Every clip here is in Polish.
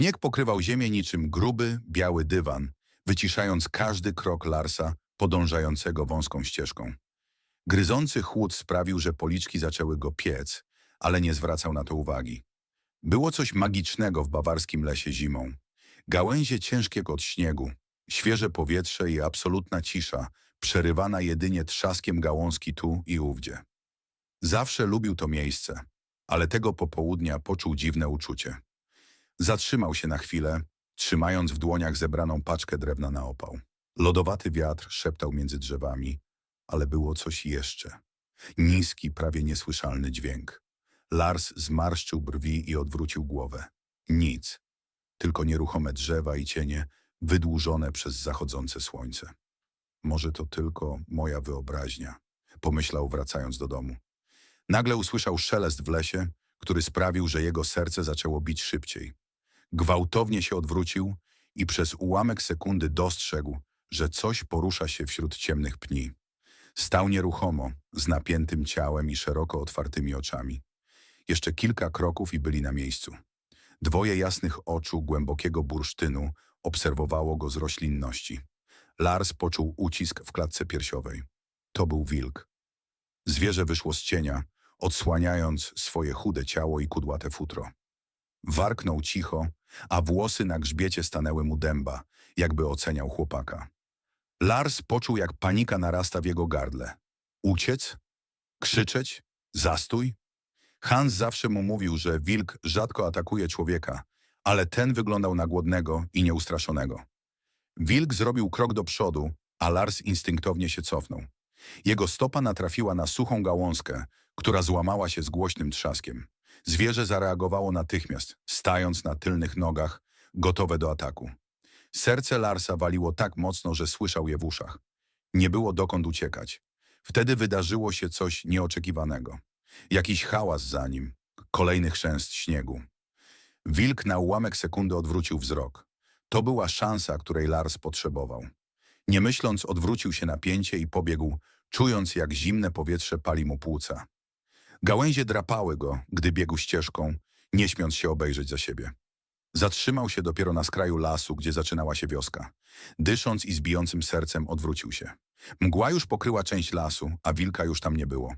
Śnieg pokrywał ziemię niczym gruby, biały dywan, wyciszając każdy krok Larsa podążającego wąską ścieżką. Gryzący chłód sprawił, że policzki zaczęły go piec, ale nie zwracał na to uwagi. Było coś magicznego w bawarskim lesie zimą. Gałęzie ciężkie od śniegu, świeże powietrze i absolutna cisza, przerywana jedynie trzaskiem gałązki tu i ówdzie. Zawsze lubił to miejsce, ale tego popołudnia poczuł dziwne uczucie. Zatrzymał się na chwilę, trzymając w dłoniach zebraną paczkę drewna na opał. Lodowaty wiatr szeptał między drzewami, ale było coś jeszcze. Niski, prawie niesłyszalny dźwięk. Lars zmarszczył brwi i odwrócił głowę. Nic, tylko nieruchome drzewa i cienie wydłużone przez zachodzące słońce. Może to tylko moja wyobraźnia, pomyślał wracając do domu. Nagle usłyszał szelest w lesie, który sprawił, że jego serce zaczęło bić szybciej. Gwałtownie się odwrócił i przez ułamek sekundy dostrzegł, że coś porusza się wśród ciemnych pni. Stał nieruchomo, z napiętym ciałem i szeroko otwartymi oczami. Jeszcze kilka kroków i byli na miejscu. Dwoje jasnych oczu głębokiego bursztynu obserwowało go z roślinności. Lars poczuł ucisk w klatce piersiowej. To był wilk. Zwierzę wyszło z cienia, odsłaniając swoje chude ciało i kudłate futro. Warknął cicho, a włosy na grzbiecie stanęły mu dęba, jakby oceniał chłopaka. Lars poczuł, jak panika narasta w jego gardle. Uciec? Krzyczeć? Zastój? Hans zawsze mu mówił, że wilk rzadko atakuje człowieka, ale ten wyglądał na głodnego i nieustraszonego. Wilk zrobił krok do przodu, a Lars instynktownie się cofnął. Jego stopa natrafiła na suchą gałązkę, która złamała się z głośnym trzaskiem. Zwierzę zareagowało natychmiast, stając na tylnych nogach, gotowe do ataku. Serce Larsa waliło tak mocno, że słyszał je w uszach. Nie było dokąd uciekać. Wtedy wydarzyło się coś nieoczekiwanego. Jakiś hałas za nim, kolejny chrzęst śniegu. Wilk na ułamek sekundy odwrócił wzrok. To była szansa, której Lars potrzebował. Nie myśląc, odwrócił się na pięcie i pobiegł, czując jak zimne powietrze pali mu płuca. Gałęzie drapały go, gdy biegł ścieżką, nie śmiąc się obejrzeć za siebie. Zatrzymał się dopiero na skraju lasu, gdzie zaczynała się wioska. Dysząc i z sercem odwrócił się. Mgła już pokryła część lasu, a wilka już tam nie było.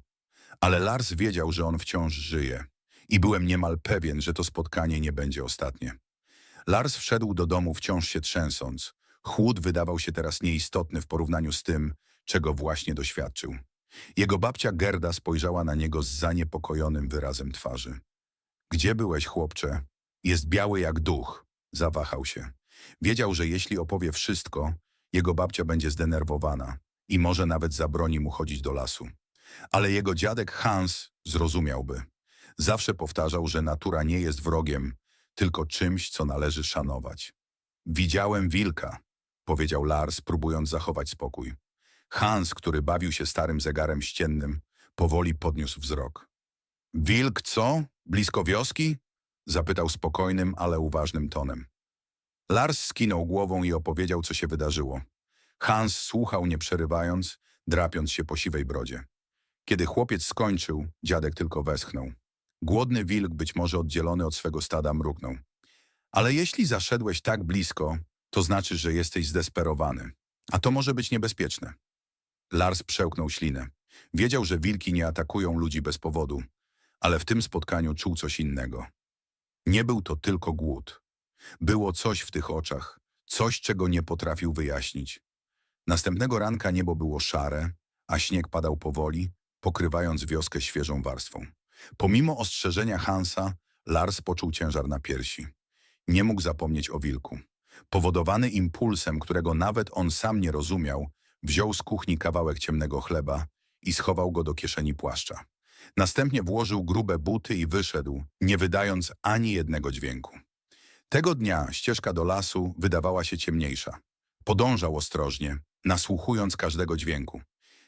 Ale Lars wiedział, że on wciąż żyje. I byłem niemal pewien, że to spotkanie nie będzie ostatnie. Lars wszedł do domu wciąż się trzęsąc. Chłód wydawał się teraz nieistotny w porównaniu z tym, czego właśnie doświadczył. Jego babcia Gerda spojrzała na niego z zaniepokojonym wyrazem twarzy. Gdzie byłeś, chłopcze? Jest biały jak duch. Zawahał się. Wiedział, że jeśli opowie wszystko, jego babcia będzie zdenerwowana i może nawet zabroni mu chodzić do lasu. Ale jego dziadek Hans zrozumiałby. Zawsze powtarzał, że natura nie jest wrogiem, tylko czymś, co należy szanować. Widziałem wilka, powiedział Lars, próbując zachować spokój. Hans, który bawił się starym zegarem ściennym, powoli podniósł wzrok. Wilk co? Blisko wioski? Zapytał spokojnym, ale uważnym tonem. Lars skinął głową i opowiedział, co się wydarzyło. Hans słuchał nie przerywając, drapiąc się po siwej brodzie. Kiedy chłopiec skończył, dziadek tylko westchnął. Głodny wilk, być może oddzielony od swego stada, mruknął. Ale jeśli zaszedłeś tak blisko, to znaczy, że jesteś zdesperowany. A to może być niebezpieczne. Lars przełknął ślinę. Wiedział, że wilki nie atakują ludzi bez powodu, ale w tym spotkaniu czuł coś innego. Nie był to tylko głód. Było coś w tych oczach, coś, czego nie potrafił wyjaśnić. Następnego ranka niebo było szare, a śnieg padał powoli, pokrywając wioskę świeżą warstwą. Pomimo ostrzeżenia Hansa, Lars poczuł ciężar na piersi. Nie mógł zapomnieć o wilku. Powodowany impulsem, którego nawet on sam nie rozumiał, wziął z kuchni kawałek ciemnego chleba i schował go do kieszeni płaszcza. Następnie włożył grube buty i wyszedł, nie wydając ani jednego dźwięku. Tego dnia ścieżka do lasu wydawała się ciemniejsza. Podążał ostrożnie, nasłuchując każdego dźwięku.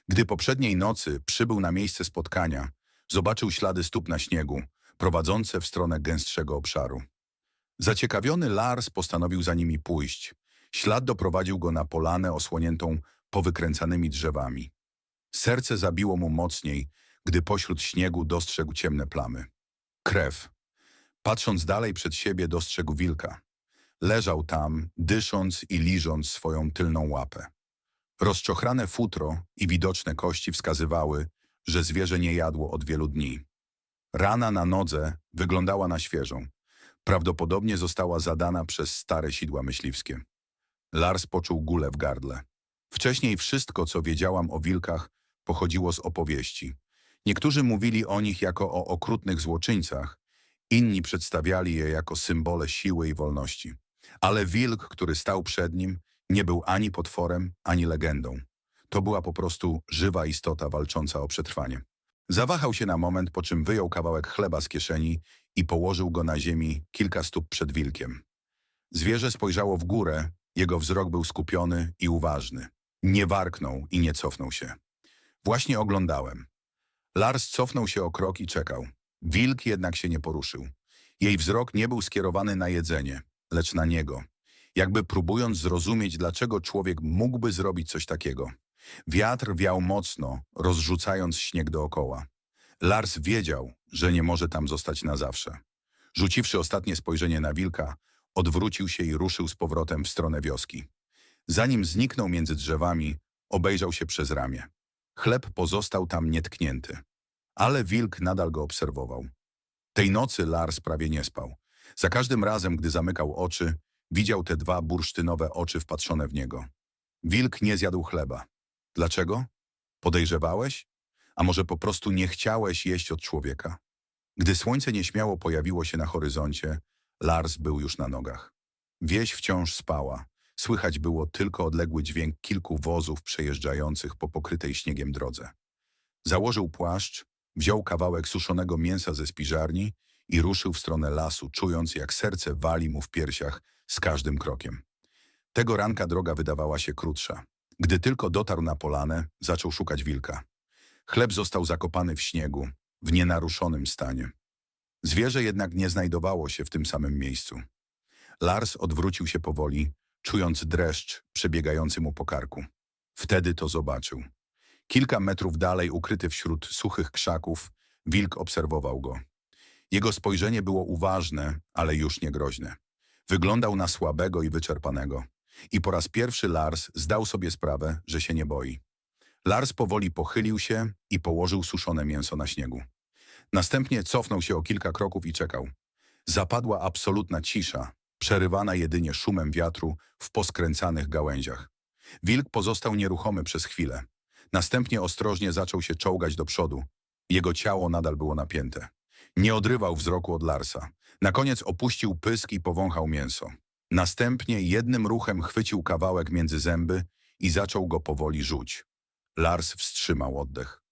Gdy poprzedniej nocy przybył na miejsce spotkania, zobaczył ślady stóp na śniegu, prowadzące w stronę gęstszego obszaru. Zaciekawiony Lars postanowił za nimi pójść. Ślad doprowadził go na polanę osłoniętą powykręcanymi drzewami. Serce zabiło mu mocniej, gdy pośród śniegu dostrzegł ciemne plamy. Krew. Patrząc dalej przed siebie, dostrzegł wilka. leżał tam, dysząc i liżąc swoją tylną łapę. Rozczochrane futro i widoczne kości wskazywały, że zwierzę nie jadło od wielu dni. Rana na nodze wyglądała na świeżą. Prawdopodobnie została zadana przez stare sidła myśliwskie. Lars poczuł gulę w gardle. Wcześniej wszystko, co wiedziałam o wilkach, pochodziło z opowieści. Niektórzy mówili o nich jako o okrutnych złoczyńcach, inni przedstawiali je jako symbole siły i wolności. Ale wilk, który stał przed nim, nie był ani potworem, ani legendą. To była po prostu żywa istota walcząca o przetrwanie. Zawahał się na moment, po czym wyjął kawałek chleba z kieszeni i położył go na ziemi kilka stóp przed wilkiem. Zwierzę spojrzało w górę, jego wzrok był skupiony i uważny. Nie warknął i nie cofnął się. Właśnie oglądałem. Lars cofnął się o krok i czekał. Wilk jednak się nie poruszył. Jej wzrok nie był skierowany na jedzenie, lecz na niego. Jakby próbując zrozumieć, dlaczego człowiek mógłby zrobić coś takiego. Wiatr wiał mocno, rozrzucając śnieg dookoła. Lars wiedział, że nie może tam zostać na zawsze. Rzuciwszy ostatnie spojrzenie na wilka, odwrócił się i ruszył z powrotem w stronę wioski. Zanim zniknął między drzewami, obejrzał się przez ramię. Chleb pozostał tam nietknięty. Ale wilk nadal go obserwował. Tej nocy Lars prawie nie spał. Za każdym razem, gdy zamykał oczy, widział te dwa bursztynowe oczy wpatrzone w niego. Wilk nie zjadł chleba. Dlaczego? Podejrzewałeś? A może po prostu nie chciałeś jeść od człowieka? Gdy słońce nieśmiało pojawiło się na horyzoncie, Lars był już na nogach. Wieś wciąż spała. Słychać było tylko odległy dźwięk kilku wozów przejeżdżających po pokrytej śniegiem drodze. Założył płaszcz, wziął kawałek suszonego mięsa ze spiżarni i ruszył w stronę lasu, czując jak serce wali mu w piersiach z każdym krokiem. Tego ranka droga wydawała się krótsza. Gdy tylko dotarł na polanę, zaczął szukać wilka. Chleb został zakopany w śniegu, w nienaruszonym stanie. Zwierzę jednak nie znajdowało się w tym samym miejscu. Lars odwrócił się powoli, czując dreszcz przebiegający mu po karku. Wtedy to zobaczył. Kilka metrów dalej, ukryty wśród suchych krzaków, wilk obserwował go. Jego spojrzenie było uważne, ale już nie groźne. Wyglądał na słabego i wyczerpanego. I po raz pierwszy Lars zdał sobie sprawę, że się nie boi. Lars powoli pochylił się i położył suszone mięso na śniegu. Następnie cofnął się o kilka kroków i czekał. Zapadła absolutna cisza, przerywana jedynie szumem wiatru w poskręcanych gałęziach. Wilk pozostał nieruchomy przez chwilę. Następnie ostrożnie zaczął się czołgać do przodu. Jego ciało nadal było napięte. Nie odrywał wzroku od Larsa. Na koniec opuścił pysk i powąchał mięso. Następnie jednym ruchem chwycił kawałek między zęby i zaczął go powoli rzuć. Lars wstrzymał oddech.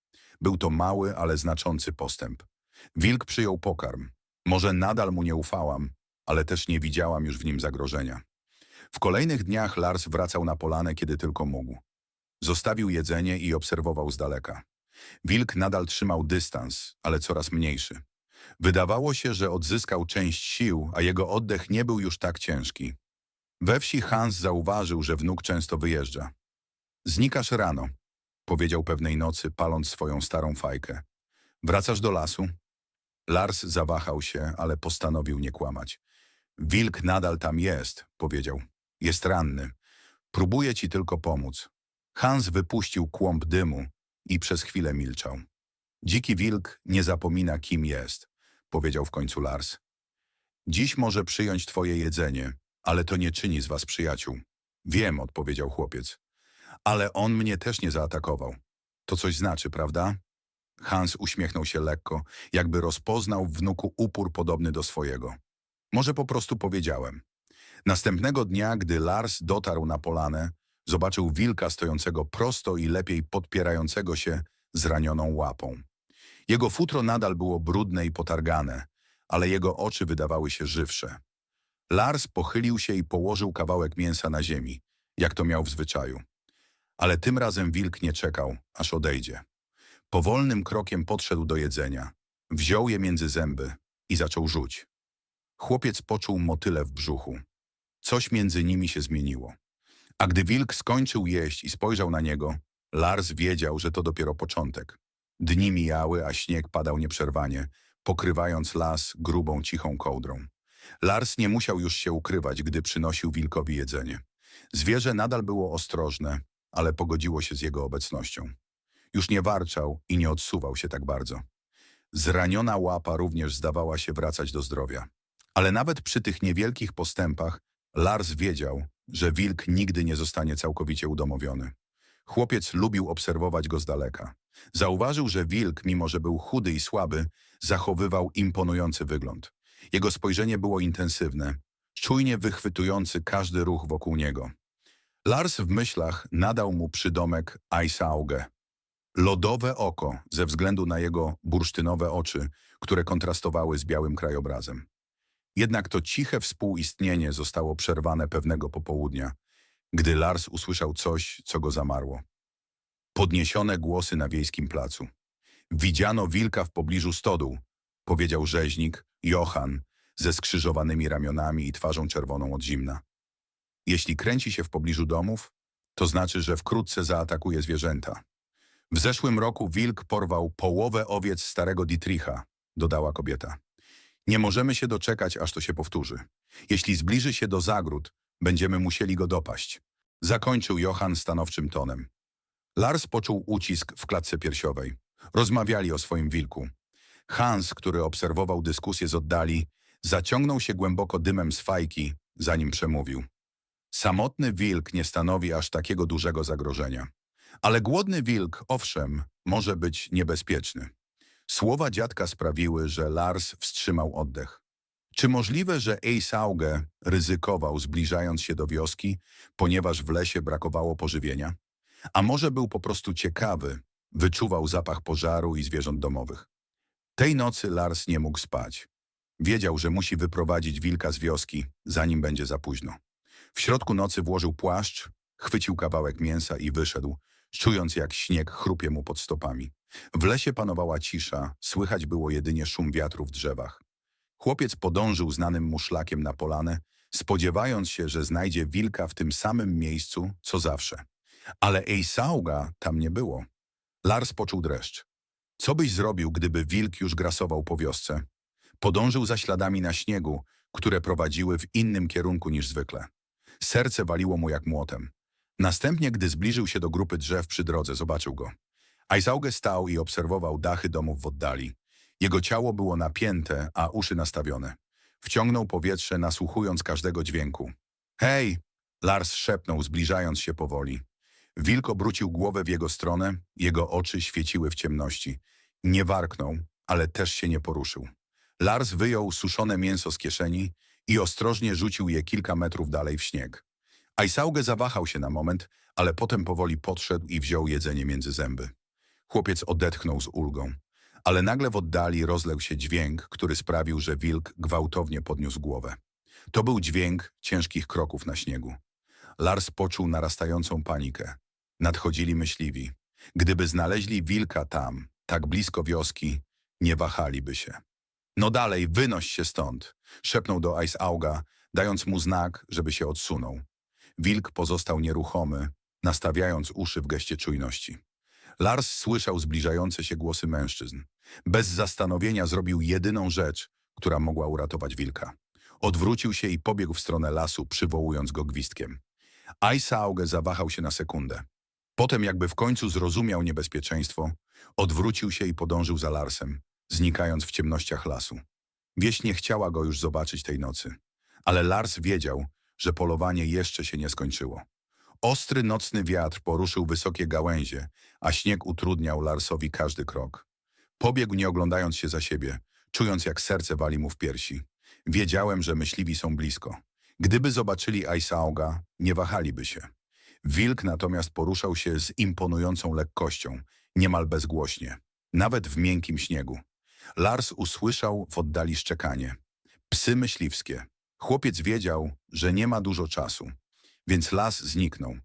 Był to mały, ale znaczący postęp. Wilk przyjął pokarm. Może nadal mu nie ufałam, ale też nie widziałam już w nim zagrożenia. W kolejnych dniach Lars wracał na polanę, kiedy tylko mógł. Zostawił jedzenie i obserwował z daleka. Wilk nadal trzymał dystans, ale coraz mniejszy. Wydawało się, że odzyskał część sił, a jego oddech nie był już tak ciężki. We wsi Hans zauważył, że wnuk często wyjeżdża. Znikasz rano, powiedział pewnej nocy, paląc swoją starą fajkę. Wracasz do lasu? Lars zawahał się, ale postanowił nie kłamać. Wilk nadal tam jest, powiedział. Jest ranny. Próbuję ci tylko pomóc. Hans wypuścił kłąb dymu i przez chwilę milczał. Dziki wilk nie zapomina, kim jest, powiedział w końcu Lars. Dziś może przyjąć twoje jedzenie, ale to nie czyni z was przyjaciół. Wiem, odpowiedział chłopiec. Ale on mnie też nie zaatakował. To coś znaczy, prawda? Hans uśmiechnął się lekko, jakby rozpoznał w wnuku upór podobny do swojego. Może po prostu powiedziałem. Następnego dnia, gdy Lars dotarł na polanę, zobaczył wilka stojącego prosto i lepiej podpierającego się zranioną łapą. Jego futro nadal było brudne i potargane, ale jego oczy wydawały się żywsze. Lars pochylił się i położył kawałek mięsa na ziemi, jak to miał w zwyczaju. Ale tym razem wilk nie czekał, aż odejdzie. Powolnym krokiem podszedł do jedzenia, wziął je między zęby i zaczął rzuć. Chłopiec poczuł motyle w brzuchu. Coś między nimi się zmieniło. A gdy wilk skończył jeść i spojrzał na niego, Lars wiedział, że to dopiero początek. Dni mijały, a śnieg padał nieprzerwanie, pokrywając las grubą, cichą kołdrą. Lars nie musiał już się ukrywać, gdy przynosił wilkowi jedzenie. Zwierzę nadal było ostrożne, ale pogodziło się z jego obecnością. Już nie warczał i nie odsuwał się tak bardzo. Zraniona łapa również zdawała się wracać do zdrowia. Ale nawet przy tych niewielkich postępach Lars wiedział, że wilk nigdy nie zostanie całkowicie udomowiony. Chłopiec lubił obserwować go z daleka. Zauważył, że wilk, mimo że był chudy i słaby, zachowywał imponujący wygląd. Jego spojrzenie było intensywne, czujnie wychwytujący każdy ruch wokół niego. Lars w myślach nadał mu przydomek Eisauge. Lodowe oko ze względu na jego bursztynowe oczy, które kontrastowały z białym krajobrazem. Jednak to ciche współistnienie zostało przerwane pewnego popołudnia, gdy Lars usłyszał coś, co go zamarło. Podniesione głosy na wiejskim placu. Widziano wilka w pobliżu stodół, powiedział rzeźnik Johann ze skrzyżowanymi ramionami i twarzą czerwoną od zimna. Jeśli kręci się w pobliżu domów, to znaczy, że wkrótce zaatakuje zwierzęta. W zeszłym roku wilk porwał połowę owiec starego Dietricha, dodała kobieta. Nie możemy się doczekać, aż to się powtórzy. Jeśli zbliży się do zagród, będziemy musieli go dopaść. Zakończył Johann stanowczym tonem. Lars poczuł ucisk w klatce piersiowej. Rozmawiali o swoim wilku. Hans, który obserwował dyskusję z oddali, zaciągnął się głęboko dymem z fajki, zanim przemówił. Samotny wilk nie stanowi aż takiego dużego zagrożenia. Ale głodny wilk, owszem, może być niebezpieczny. Słowa dziadka sprawiły, że Lars wstrzymał oddech. Czy możliwe, że Eisauge ryzykował zbliżając się do wioski, ponieważ w lesie brakowało pożywienia? A może był po prostu ciekawy, wyczuwał zapach pożaru i zwierząt domowych? Tej nocy Lars nie mógł spać. Wiedział, że musi wyprowadzić wilka z wioski, zanim będzie za późno. W środku nocy włożył płaszcz, chwycił kawałek mięsa i wyszedł, czując jak śnieg chrupie mu pod stopami. W lesie panowała cisza, słychać było jedynie szum wiatru w drzewach. Chłopiec podążył znanym mu szlakiem na polanę, spodziewając się, że znajdzie wilka w tym samym miejscu, co zawsze. Ale Eisauga tam nie było. Lars poczuł dreszcz. Co byś zrobił, gdyby wilk już grasował po wiosce? Podążył za śladami na śniegu, które prowadziły w innym kierunku niż zwykle. Serce waliło mu jak młotem. Następnie, gdy zbliżył się do grupy drzew przy drodze, zobaczył go. Eisauge stał i obserwował dachy domów w oddali. Jego ciało było napięte, a uszy nastawione. Wciągnął powietrze, nasłuchując każdego dźwięku. Hej! Lars szepnął, zbliżając się powoli. Wilk obrócił głowę w jego stronę, jego oczy świeciły w ciemności. Nie warknął, ale też się nie poruszył. Lars wyjął suszone mięso z kieszeni i ostrożnie rzucił je kilka metrów dalej w śnieg. Aisauge zawahał się na moment, ale potem powoli podszedł i wziął jedzenie między zęby. Chłopiec odetchnął z ulgą, ale nagle w oddali rozległ się dźwięk, który sprawił, że wilk gwałtownie podniósł głowę. To był dźwięk ciężkich kroków na śniegu. Lars poczuł narastającą panikę. Nadchodzili myśliwi. Gdyby znaleźli wilka tam, tak blisko wioski, nie wahaliby się. No dalej, wynoś się stąd, szepnął do Ice Auga, dając mu znak, żeby się odsunął. Wilk pozostał nieruchomy, nastawiając uszy w geście czujności. Lars słyszał zbliżające się głosy mężczyzn. Bez zastanowienia zrobił jedyną rzecz, która mogła uratować wilka. Odwrócił się i pobiegł w stronę lasu, przywołując go gwizdkiem. Aisauge zawahał się na sekundę. Potem, jakby w końcu zrozumiał niebezpieczeństwo, odwrócił się i podążył za Larsem, znikając w ciemnościach lasu. Wieś nie chciała go już zobaczyć tej nocy, ale Lars wiedział, że polowanie jeszcze się nie skończyło. Ostry nocny wiatr poruszył wysokie gałęzie, a śnieg utrudniał Larsowi każdy krok. Pobiegł nie oglądając się za siebie, czując jak serce wali mu w piersi. Wiedziałem, że myśliwi są blisko. Gdyby zobaczyli Aisauga, nie wahaliby się. Wilk natomiast poruszał się z imponującą lekkością, niemal bezgłośnie, nawet w miękkim śniegu. Lars usłyszał w oddali szczekanie. Psy myśliwskie. Chłopiec wiedział, że nie ma dużo czasu, więc las zniknął.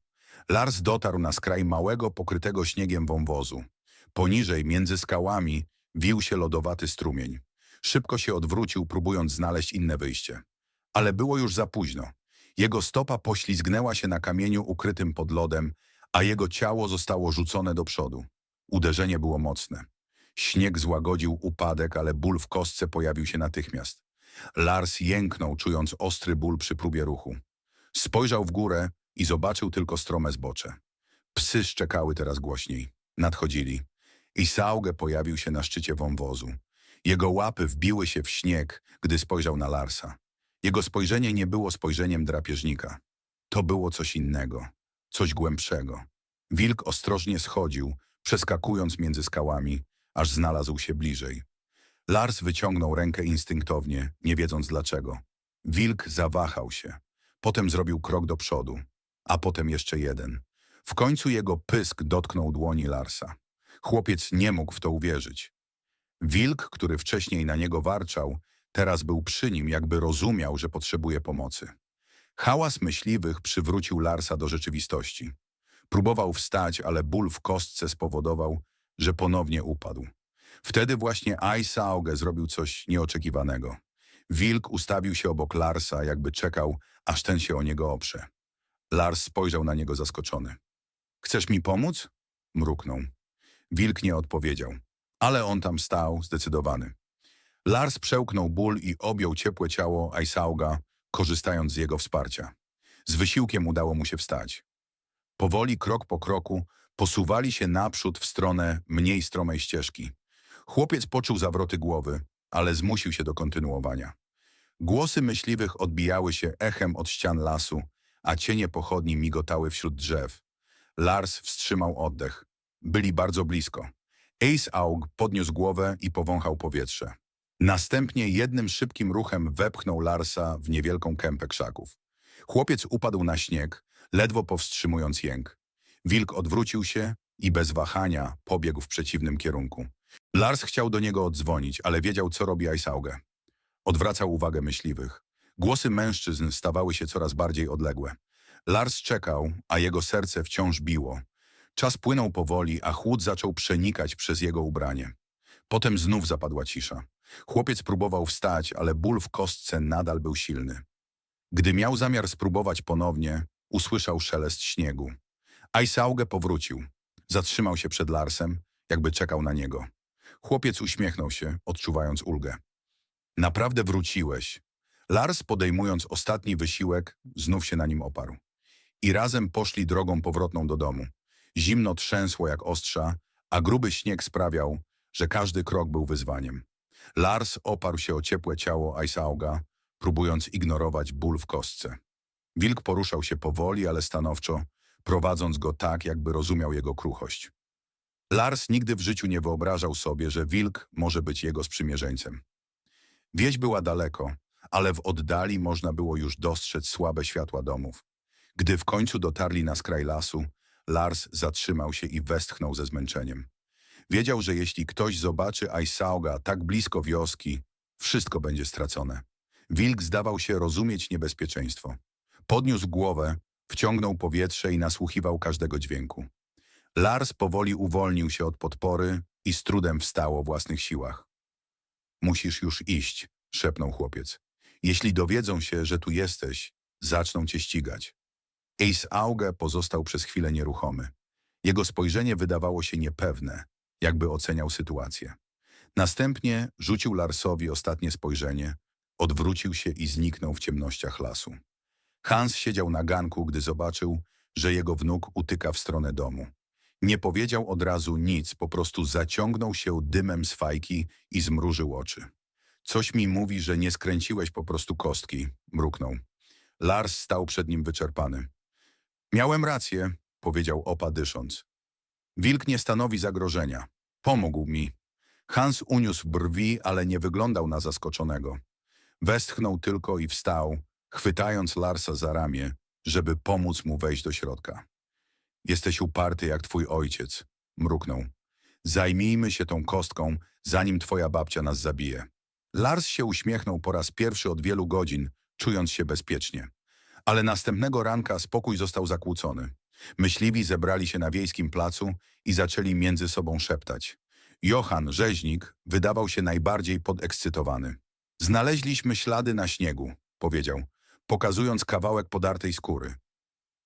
Lars dotarł na skraj małego, pokrytego śniegiem wąwozu. Poniżej, między skałami, wił się lodowaty strumień. Szybko się odwrócił, próbując znaleźć inne wyjście. Ale było już za późno. Jego stopa poślizgnęła się na kamieniu ukrytym pod lodem, a jego ciało zostało rzucone do przodu. Uderzenie było mocne. Śnieg złagodził upadek, ale ból w kostce pojawił się natychmiast. Lars jęknął, czując ostry ból przy próbie ruchu. Spojrzał w górę i zobaczył tylko strome zbocze. Psy szczekały teraz głośniej. Nadchodzili. I Sauge pojawił się na szczycie wąwozu. Jego łapy wbiły się w śnieg, gdy spojrzał na Larsa. Jego spojrzenie nie było spojrzeniem drapieżnika. To było coś innego, coś głębszego. Wilk ostrożnie schodził, przeskakując między skałami, aż znalazł się bliżej. Lars wyciągnął rękę instynktownie, nie wiedząc dlaczego. Wilk zawahał się. Potem zrobił krok do przodu, a potem jeszcze jeden. W końcu jego pysk dotknął dłoni Larsa. Chłopiec nie mógł w to uwierzyć. Wilk, który wcześniej na niego warczał, teraz był przy nim, jakby rozumiał, że potrzebuje pomocy. Hałas myśliwych przywrócił Larsa do rzeczywistości. Próbował wstać, ale ból w kostce spowodował, że ponownie upadł. Wtedy właśnie Aisauge zrobił coś nieoczekiwanego. Wilk ustawił się obok Larsa, jakby czekał, aż ten się o niego oprze. Lars spojrzał na niego zaskoczony. Chcesz mi pomóc? Mruknął. Wilk nie odpowiedział, ale on tam stał, zdecydowany. Lars przełknął ból i objął ciepłe ciało Aisauga, korzystając z jego wsparcia. Z wysiłkiem udało mu się wstać. Powoli, krok po kroku, posuwali się naprzód w stronę mniej stromej ścieżki. Chłopiec poczuł zawroty głowy, ale zmusił się do kontynuowania. Głosy myśliwych odbijały się echem od ścian lasu, a cienie pochodni migotały wśród drzew. Lars wstrzymał oddech. Byli bardzo blisko. Ace Aug podniósł głowę i powąchał powietrze. Następnie jednym szybkim ruchem wepchnął Larsa w niewielką kępę krzaków. Chłopiec upadł na śnieg, ledwo powstrzymując jęk. Wilk odwrócił się i bez wahania pobiegł w przeciwnym kierunku. Lars chciał do niego odzwonić, ale wiedział, co robi Aisauge. Odwracał uwagę myśliwych. Głosy mężczyzn stawały się coraz bardziej odległe. Lars czekał, a jego serce wciąż biło. Czas płynął powoli, a chłód zaczął przenikać przez jego ubranie. Potem znów zapadła cisza. Chłopiec próbował wstać, ale ból w kostce nadal był silny. Gdy miał zamiar spróbować ponownie, usłyszał szelest śniegu. Aisauge powrócił. Zatrzymał się przed Larsem, jakby czekał na niego. Chłopiec uśmiechnął się, odczuwając ulgę. Naprawdę wróciłeś. Lars, podejmując ostatni wysiłek, znów się na nim oparł. I razem poszli drogą powrotną do domu. Zimno trzęsło jak ostrza, a gruby śnieg sprawiał, że każdy krok był wyzwaniem. Lars oparł się o ciepłe ciało Aisauga, próbując ignorować ból w kostce. Wilk poruszał się powoli, ale stanowczo, prowadząc go tak, jakby rozumiał jego kruchość. Lars nigdy w życiu nie wyobrażał sobie, że wilk może być jego sprzymierzeńcem. Wieś była daleko, ale w oddali można było już dostrzec słabe światła domów. Gdy w końcu dotarli na skraj lasu, Lars zatrzymał się i westchnął ze zmęczeniem. Wiedział, że jeśli ktoś zobaczy Aisauga tak blisko wioski, wszystko będzie stracone. Wilk zdawał się rozumieć niebezpieczeństwo. Podniósł głowę, wciągnął powietrze i nasłuchiwał każdego dźwięku. Lars powoli uwolnił się od podpory i z trudem wstał o własnych siłach. Musisz już iść, szepnął chłopiec. Jeśli dowiedzą się, że tu jesteś, zaczną cię ścigać. Ace Auge pozostał przez chwilę nieruchomy. Jego spojrzenie wydawało się niepewne, jakby oceniał sytuację. Następnie rzucił Larsowi ostatnie spojrzenie, odwrócił się i zniknął w ciemnościach lasu. Hans siedział na ganku, gdy zobaczył, że jego wnuk utyka w stronę domu. Nie powiedział od razu nic, po prostu zaciągnął się dymem z fajki i zmrużył oczy. Coś mi mówi, że nie skręciłeś po prostu kostki, mruknął. Lars stał przed nim wyczerpany. Miałem rację, powiedział opa dysząc. Wilk nie stanowi zagrożenia. Pomógł mi. Hans uniósł brwi, ale nie wyglądał na zaskoczonego. Westchnął tylko i wstał, chwytając Larsa za ramię, żeby pomóc mu wejść do środka. Jesteś uparty jak twój ojciec, mruknął. Zajmijmy się tą kostką, zanim twoja babcia nas zabije. Lars się uśmiechnął po raz pierwszy od wielu godzin, czując się bezpiecznie. Ale następnego ranka spokój został zakłócony. Myśliwi zebrali się na wiejskim placu i zaczęli między sobą szeptać. Johann, rzeźnik, wydawał się najbardziej podekscytowany. Znaleźliśmy ślady na śniegu, powiedział, pokazując kawałek podartej skóry.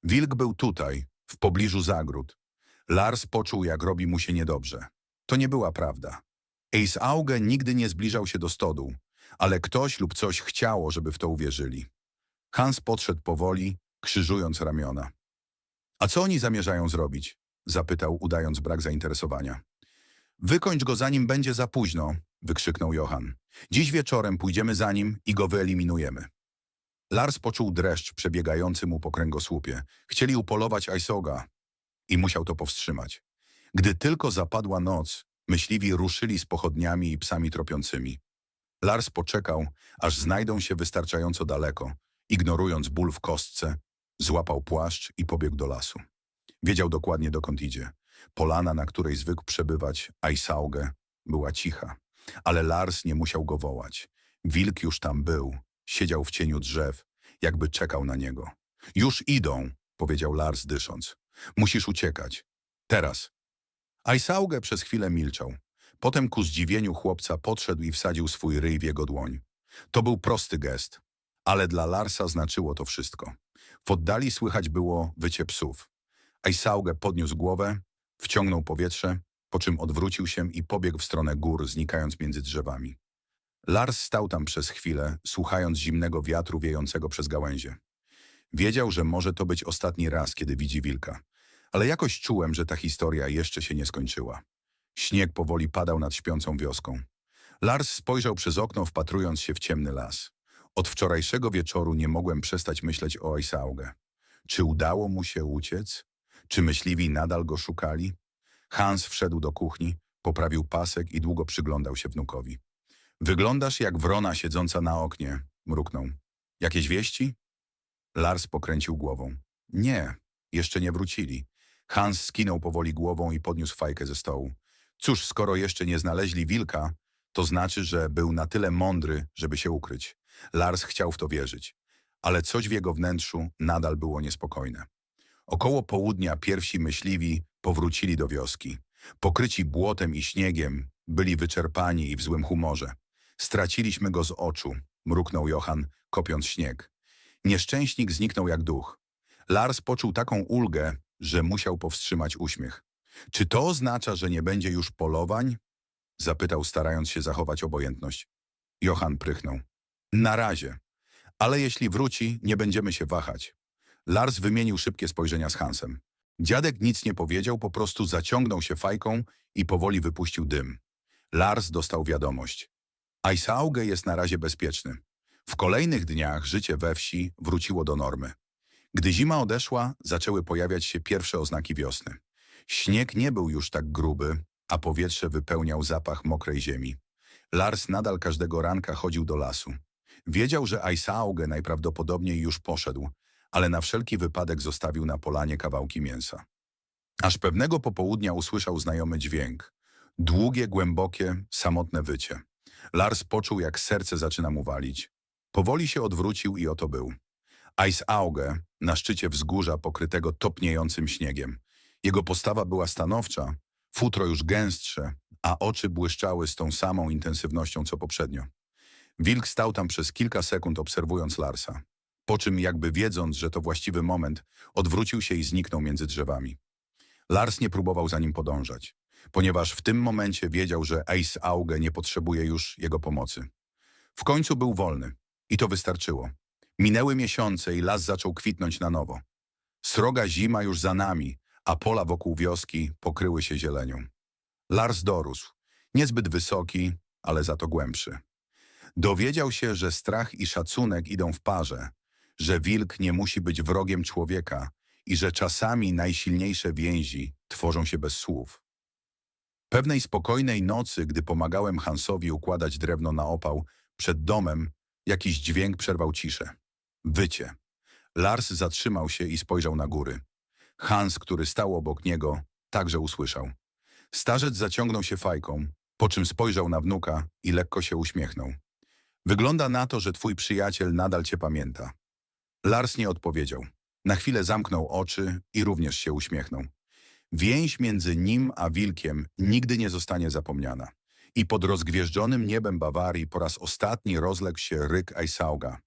Wilk był tutaj, w pobliżu zagród. Lars poczuł, jak robi mu się niedobrze. To nie była prawda. Ace Auge nigdy nie zbliżał się do stodół, ale ktoś lub coś chciało, żeby w to uwierzyli. Hans podszedł powoli, krzyżując ramiona. A co oni zamierzają zrobić? Zapytał, udając brak zainteresowania. Wykończ go zanim będzie za późno, wykrzyknął Johann. Dziś wieczorem pójdziemy za nim i go wyeliminujemy. Lars poczuł dreszcz przebiegający mu po kręgosłupie. Chcieli upolować Aisoga i musiał to powstrzymać. Gdy tylko zapadła noc, myśliwi ruszyli z pochodniami i psami tropiącymi. Lars poczekał, aż znajdą się wystarczająco daleko. Ignorując ból w kostce, złapał płaszcz i pobiegł do lasu. Wiedział dokładnie, dokąd idzie. Polana, na której zwykł przebywać Aisauge, była cicha. Ale Lars nie musiał go wołać. Wilk już tam był. Siedział w cieniu drzew, jakby czekał na niego. Już idą, powiedział Lars dysząc. Musisz uciekać. Teraz. Aisauge przez chwilę milczał. Potem ku zdziwieniu chłopca podszedł i wsadził swój ryj w jego dłoń. To był prosty gest, ale dla Larsa znaczyło to wszystko. W oddali słychać było wycie psów. Aisauge podniósł głowę, wciągnął powietrze, po czym odwrócił się i pobiegł w stronę gór, znikając między drzewami. Lars stał tam przez chwilę, słuchając zimnego wiatru wiejącego przez gałęzie. Wiedział, że może to być ostatni raz, kiedy widzi wilka. Ale jakoś czułem, że ta historia jeszcze się nie skończyła. Śnieg powoli padał nad śpiącą wioską. Lars spojrzał przez okno, wpatrując się w ciemny las. Od wczorajszego wieczoru nie mogłem przestać myśleć o Aisauge. Czy udało mu się uciec? Czy myśliwi nadal go szukali? Hans wszedł do kuchni, poprawił pasek i długo przyglądał się wnukowi. Wyglądasz jak wrona siedząca na oknie, mruknął. Jakieś wieści? Lars pokręcił głową. Nie, jeszcze nie wrócili. Hans skinął powoli głową i podniósł fajkę ze stołu. Cóż, skoro jeszcze nie znaleźli wilka, to znaczy, że był na tyle mądry, żeby się ukryć. Lars chciał w to wierzyć, ale coś w jego wnętrzu nadal było niespokojne. Około południa pierwsi myśliwi powrócili do wioski. Pokryci błotem i śniegiem, byli wyczerpani i w złym humorze. Straciliśmy go z oczu, mruknął Johann, kopiąc śnieg. Nieszczęśnik zniknął jak duch. Lars poczuł taką ulgę, że musiał powstrzymać uśmiech. Czy to oznacza, że nie będzie już polowań? Zapytał, starając się zachować obojętność. Johann prychnął. Na razie. Ale jeśli wróci, nie będziemy się wahać. Lars wymienił szybkie spojrzenia z Hansem. Dziadek nic nie powiedział, po prostu zaciągnął się fajką i powoli wypuścił dym. Lars dostał wiadomość. Aisauge jest na razie bezpieczny. W kolejnych dniach życie we wsi wróciło do normy. Gdy zima odeszła, zaczęły pojawiać się pierwsze oznaki wiosny. Śnieg nie był już tak gruby, a powietrze wypełniał zapach mokrej ziemi. Lars nadal każdego ranka chodził do lasu. Wiedział, że Aisauge najprawdopodobniej już poszedł, ale na wszelki wypadek zostawił na polanie kawałki mięsa. Aż pewnego popołudnia usłyszał znajomy dźwięk. Długie, głębokie, samotne wycie. Lars poczuł, jak serce zaczyna mu walić. Powoli się odwrócił i oto był. Ice Auge na szczycie wzgórza pokrytego topniejącym śniegiem. Jego postawa była stanowcza, futro już gęstsze, a oczy błyszczały z tą samą intensywnością co poprzednio. Wilk stał tam przez kilka sekund obserwując Larsa. Po czym, jakby wiedząc, że to właściwy moment, odwrócił się i zniknął między drzewami. Lars nie próbował za nim podążać, ponieważ w tym momencie wiedział, że Ace Auge nie potrzebuje już jego pomocy. W końcu był wolny i to wystarczyło. Minęły miesiące i las zaczął kwitnąć na nowo. Sroga zima już za nami, a pola wokół wioski pokryły się zielenią. Lars dorósł, niezbyt wysoki, ale za to głębszy. Dowiedział się, że strach i szacunek idą w parze, że wilk nie musi być wrogiem człowieka i że czasami najsilniejsze więzi tworzą się bez słów. Pewnej spokojnej nocy, gdy pomagałem Hansowi układać drewno na opał przed domem, jakiś dźwięk przerwał ciszę. Wycie. Lars zatrzymał się i spojrzał na góry. Hans, który stał obok niego, także usłyszał. Starzec zaciągnął się fajką, po czym spojrzał na wnuka i lekko się uśmiechnął. Wygląda na to, że twój przyjaciel nadal cię pamięta. Lars nie odpowiedział. Na chwilę zamknął oczy i również się uśmiechnął. Więź między nim a wilkiem nigdy nie zostanie zapomniana. I pod rozgwieżdżonym niebem Bawarii po raz ostatni rozległ się ryk Aisauga.